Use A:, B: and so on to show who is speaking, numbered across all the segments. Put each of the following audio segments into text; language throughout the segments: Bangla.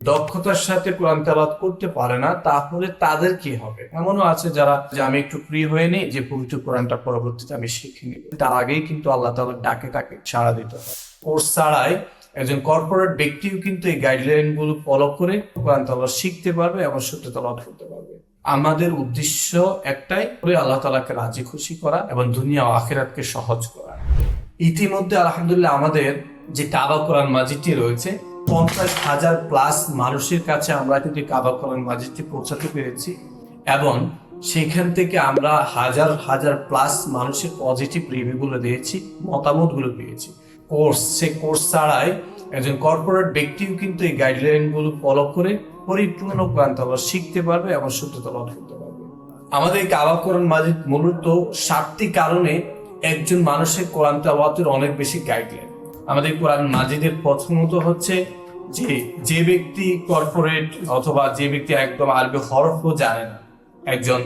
A: দক্ষতার সাথে কোরআন তেলাওয়াত করতে পারে না, তাহলে তাদের কি হবে? এমনও আছে যারা যে আমি একটু ফ্রি হয়ে নিই, যে পবিত্র কোরআনটা পরবর্তীতে আমি শিখে নিই তার আগেই কিন্তু আল্লাহ তালা ডাকে তাকে সাড়া দিতে হয় কোর্স ছাড়াই একজন কর্পোরেট ব্যক্তিও কিন্তু এই গাইডলাইনগুলো ফলো করে কোরআন তেলাওয়াত শিখতে পারবে এবং সত্য তেলাওয়াত করতে পারবে। আমাদের উদ্দেশ্য একটাই আল্লাহ তালাকে রাজি খুশি করা এবং দুনিয়া ও আখেরাতকে সহজ করা। ইতিমধ্যে আলহামদুলিল্লাহ আমাদের যে কাবা কোরআন মাজিদটি রয়েছে পঞ্চাশ হাজার প্লাস মানুষের কাছে আমরা কিন্তু কাবা কোরআন মাজিদটি পৌঁছাতে পেরেছি এবং সেখান থেকে আমরা হাজার হাজার প্লাস মানুষের পজিটিভ রিভিউগুলো দিয়েছি, মতামতগুলো পেয়েছি। কোর্স সে কোর্স ছাড়াই একজন কর্পোরেট ব্যক্তিও কিন্তু এই গাইডলাইনগুলো ফলো করে পরিপূর্ণ কোরআন শিখতে পারবে এবং শুদ্ধ তালাওয়াত করতে পারবে। আমাদের এই কাবা কোরআন মাজিদ মূলত সাতটি কারণে একজন মানুষের কোরআন তালাওয়াতের অনেক বেশি গাইডলাইন আমাদের কোরআন মাজিদের প্রথমত হচ্ছে যে যে ব্যক্তি কর্পোরেট অথবা যে ব্যক্তি একদম আরবি হরফও জানে না, একজন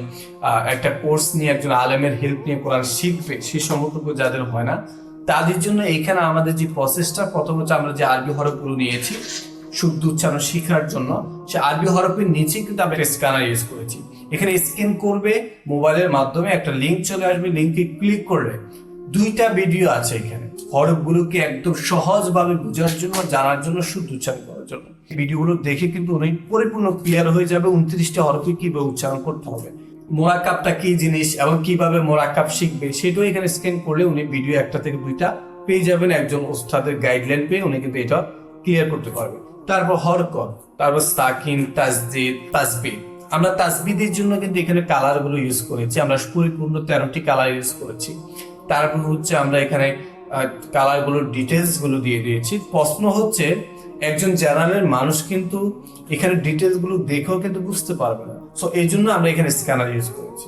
A: একটা কোর্স নিয়ে একজন আলেমের হেল্প নিয়ে কোরআন শিখবে, সে সমর্থক যাদের হয় না, তাদের জন্য এখানে আমাদের যে প্রসেসটা প্রথম হচ্ছে আমরা যে আরবি হরফগুলো নিয়েছি, শুদ্ধ উচ্চারণ শেখার জন্য, সে আরবি হরফের নিচে কিন্তু আমরা স্ক্যানার ইউজ করেছি। এখানে স্ক্যান করবে মোবাইলের মাধ্যমে একটা লিঙ্ক চলে আসবে লিঙ্কে ক্লিক করলে দুইটা ভিডিও আছে এখানে। হরফগুলোকে একদম সহজভাবে বোঝার জন্য জানার জন্য শুদ্ধ উচ্চারণ করার জন্য। ভিডিওগুলো দেখে কিন্তু উনি পরিপূর্ণ ক্লিয়ার হয়ে যাবে উনত্রিশটা হরফে কীভাবে উচ্চারণ করতে হবে। মোরাকাবটা কি জিনিস এবং কীভাবে মোরাকাব শিখবে সেটাও এখানে স্ক্যান করলে উনি ভিডিও একটা থেকে দুইটা পেয়ে যাবেন। একজন ওস্তাদের গাইডলাইন পেয়ে উনি কিন্তু এটা ক্লিয়ার করতে পারবেন তারপর হরকত, তারপর সাকিন, তাসদিদ তাসবিদ আমরা তাসবিদের জন্য কিন্তু এখানে কালারগুলো ইউজ করেছি। আমরা পরিপূর্ণ তেরোটি কালার ইউজ করেছি। তারপর হচ্ছে আমরা এখানে কালার ডিটেলসগুলো দিয়ে দিয়েছি। প্রশ্ন হচ্ছে, একজন জেনারেল মানুষ কিন্তু এখানে ডিটেলসগুলো দেখেও কিন্তু বুঝতে পারবে না। সো এই জন্য আমরা এখানে স্ক্যানার ইউজ করেছি।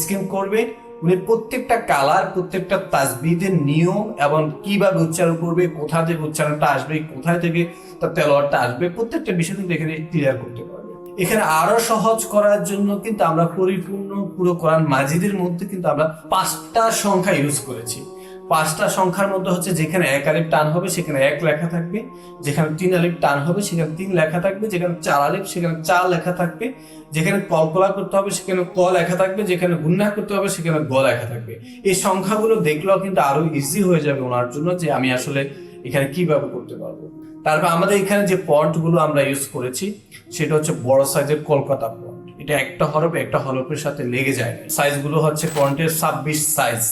A: স্ক্যান করবে, উনি প্রত্যেকটা কালার প্রত্যেকটা তাজবিদের নিয়ম এবং কীভাবে উচ্চারণ করবে, কোথা থেকে উচ্চারণটা আসবে, কোথায় থেকে তার তেলোয়ারটা আসবে, প্রত্যেকটা বিষয় কিন্তু এখানে ক্লিয়ার করতে পারবে। এখানে আরও সহজ করার জন্য কিন্তু আমরা পরিপূর্ণ পুরো কোরআন মাজিদের মধ্যে কিন্তু আমরা পাঁচটা সংখ্যা ইউজ করেছি। পাঁচটা সংখ্যার মধ্যে হচ্ছে যেখানে এক আলিফ টান হবে, সেখানে এক লেখা থাকবে। যেখানে তিন আলিফ টান হবে, সেখানে তিন লেখা থাকবে। যেখানে চার আলিফ, সেখানে চার লেখা থাকবে। যেখানে কলকলা করতে হবে, সেখানে ক লেখা থাকবে। যেখানে গুন্না করতে হবে, সেখানে গ লেখা থাকবে। এই সংখ্যাগুলো দেখলেও কিন্তু আরও ইজি হয়ে যাবে ওনার জন্য যে আমি আসলে এখানে কীভাবে করতে পারব। তারপর আমাদের এখানে যে পয়েন্টগুলো আমরা ইউজ করেছি, সেটা হচ্ছে বড় সাইজের কলকাতা পয়েন্ট এটা একটা হরফ, একটা হরফের সাথে লেগে যায় সাইজগুলো হচ্ছে পয়েন্টের ছাব্বিশ সাইজ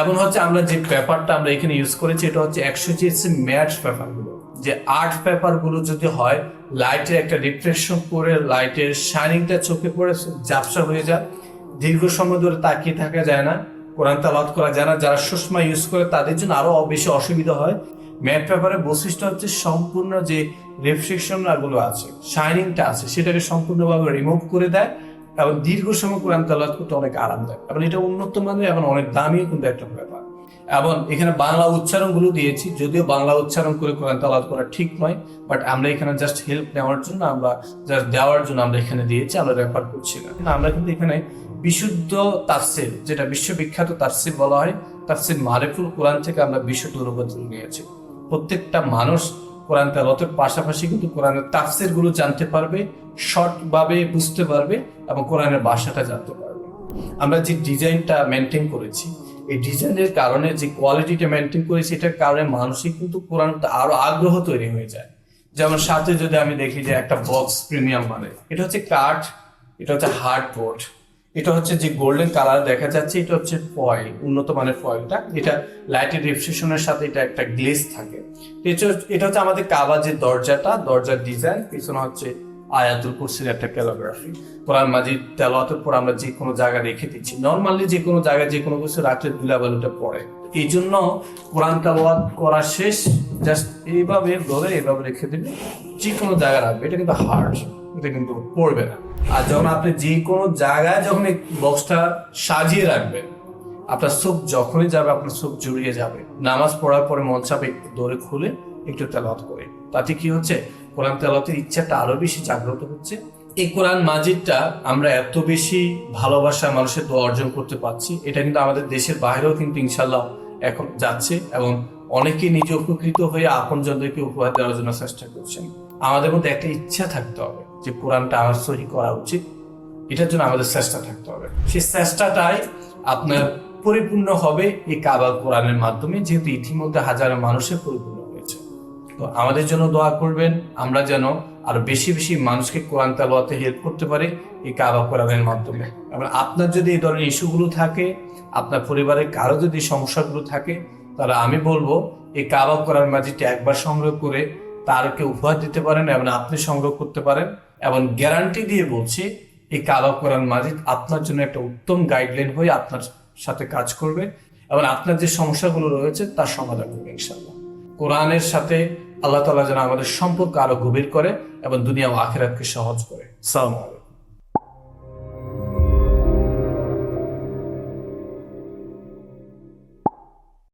A: এবং হচ্ছে আমরা যে পেপারটা আমরা এখানে ইউজ করেছি, এটা হচ্ছে একশো জিএসি ম্যাট পেপারগুলো। যে আর্ট পেপারগুলো যদি হয় লাইটের একটা রিফ্রেশন করে লাইটের শাইনিংটা চোখে পড়ে, ঝাপসা হয়ে যায়। দীর্ঘ সময় ধরে তাকিয়ে থাকা যায় না, কোরআন তালাত করা যায় না। যারা সুষমা ইউজ করে, তাদের জন্য আরও বেশি অসুবিধা হয়। ম্যাট পেপারের বৈশিষ্ট্য হচ্ছে সম্পূর্ণ যে রিফ্লেকশনগুলো আছে শাইনিংটা আছে, সেটাকে সম্পূর্ণভাবে রিমুভ করে দেয়। এবং দীর্ঘ সময় কোরআন তালাত করতে অনেক আরামদায়ক। এবং এটা উন্নত মানের, এবং অনেক দামিও কিন্তু একটা ব্যাপার। এবং এখানে বাংলা উচ্চারণগুলো দিয়েছি, যদিও বাংলা উচ্চারণ করে কোরআন তালাত করা ঠিক নয় বাট আমরা এখানে জাস্ট হেল্প নেওয়ার জন্য, আমরা জাস্ট দেওয়ার জন্য আমরা এখানে দিয়েছি, আমরা রেফার করছি না। আমরা কিন্তু এখানে বিশুদ্ধ তাফসির, যেটা বিশ্ববিখ্যাত তাফসির বলা হয়, তাফসির মারিফুল কোরআন থেকে আমরা বিশুদ্ধ রূপান্তর নিয়েছি। প্রত্যেকটা মানুষ কোরআন তেলাওয়াতের পাশাপাশি কিন্তু কোরআনের তাফসিরগুলো জানতে পারবে শর্ট ভাবে বুঝতে পারবে এবং কোরআনের ভাষাটা জানতে পারবে। আমরা যে ডিজাইনটা মেনটেন করেছি, এই ডিজাইনের কারণে যে কোয়ালিটিটা মেনটেন করেছি, এটার কারণে মানুষই কিন্তু কোরআন আরও আগ্রহ তৈরি হয়ে যায়। যেমন সাথে যদি আমি দেখি যে একটা বক্স প্রিমিয়াম মানে এটা হচ্ছে কাঠ এটা হচ্ছে হার্ড বোর্ড এটা হচ্ছে যে গোল্ডেন কালার দেখা যাচ্ছে, এটা হচ্ছে ফয়েল উন্নত মানের ফয়েলটা এটা লাইটের রিফ্লেকশনের সাথে এটা একটা গ্লেজ থাকে। এটা হচ্ছে- আমাদের কাবাজের দরজাটা, দরজার ডিজাইন পিছনে হচ্ছে আয়াতুল কুরসির একটা ক্যালোগ্রাফি কোরআন মাজিদ তেলাওয়াতের পর আমরা যে কোনো জায়গায় রেখে দিচ্ছি। নর্মালি যে কোনো জায়গায় যে কোনো কিছু রাখলে ধুলাবালুটা পড়ে। এই জন্য কোরআন তেলাওয়াত করা শেষ। জাস্ট এইভাবে ধরে এইভাবে রেখে দিলে যে কোনো জায়গায় রাখবে। এটা কিন্তু হার্ড এটা কিন্তু পড়বে না। আর যখন আপনি যে কোনো জায়গায় যখন বক্সটা সাজিয়ে রাখবেন, আপনার চোখ যখনই যাবে, আপনার চোখ জুড়িয়ে যাবে। নামাজ পড়ার পরে মন চাপে একটু দৌড়ে খুলে একটু তেলাওয়াত করে তাতে কি হচ্ছে? কোরআন তেলাওয়াতের ইচ্ছাটা আরও বেশি জাগ্রত হচ্ছে। এই কোরআন মাজিদটা আমরা এত বেশি ভালোবাসা মানুষের দোয়া অর্জন করতে পারছি। এটা কিন্তু আমাদের দেশের বাইরেও কিন্তু ইনশাল্লাহ এখন যাচ্ছে এবং অনেকে নিজে উপকৃত হয়ে আপনজনদেরকে উপহার দেওয়ার জন্য চেষ্টা করছেন। আমাদের মধ্যে একটা ইচ্ছা থাকতে হবে যে কোরআনটা আমার সহি করা উচিত। এটার জন্য আমাদের চেষ্টা থাকতে হবে। সেই চেষ্টাটাই আপনার পরিপূর্ণ হবে এই কাবা কোরআনের মাধ্যমে, যেহেতু ইতিমধ্যে হাজারো মানুষের পরিপূর্ণ হয়েছে। তো আমাদের জন্য দোয়া করবেন, আমরা যেন আরও বেশি বেশি মানুষকে কোরআন তালাতে হেল্প করতে পারি এই কাবা কোরআনের মাধ্যমে। এবং আপনার যদি এই ধরনের ইস্যুগুলো থাকে, আপনার পরিবারের কারও যদি সমস্যাগুলো থাকে, তাহলে আমি বলব, এই কাবা কোরআন মাজিটি একবার সংগ্রহ করে তারকে উপহার দিতে পারেন এবং আপনি সংগ্রহ করতে পারেন। এবং গ্যারান্টি দিয়ে বলছি, এই কালো কোরআন মাজিদ আপনার জন্য একটা উত্তম গাইডলাইন হয়ে আপনার সাথে কাজ করবে এবং আপনার যে সমস্যাগুলো রয়েছে তার সমাধান করবে ইনশাল্লাহ কোরআনের সাথে আল্লাহ তালা যেন আমাদের সম্পর্ক আরও গভীর করে এবং দুনিয়া ও আখেরাতকে সহজ করে। সালাম আলাইকুম।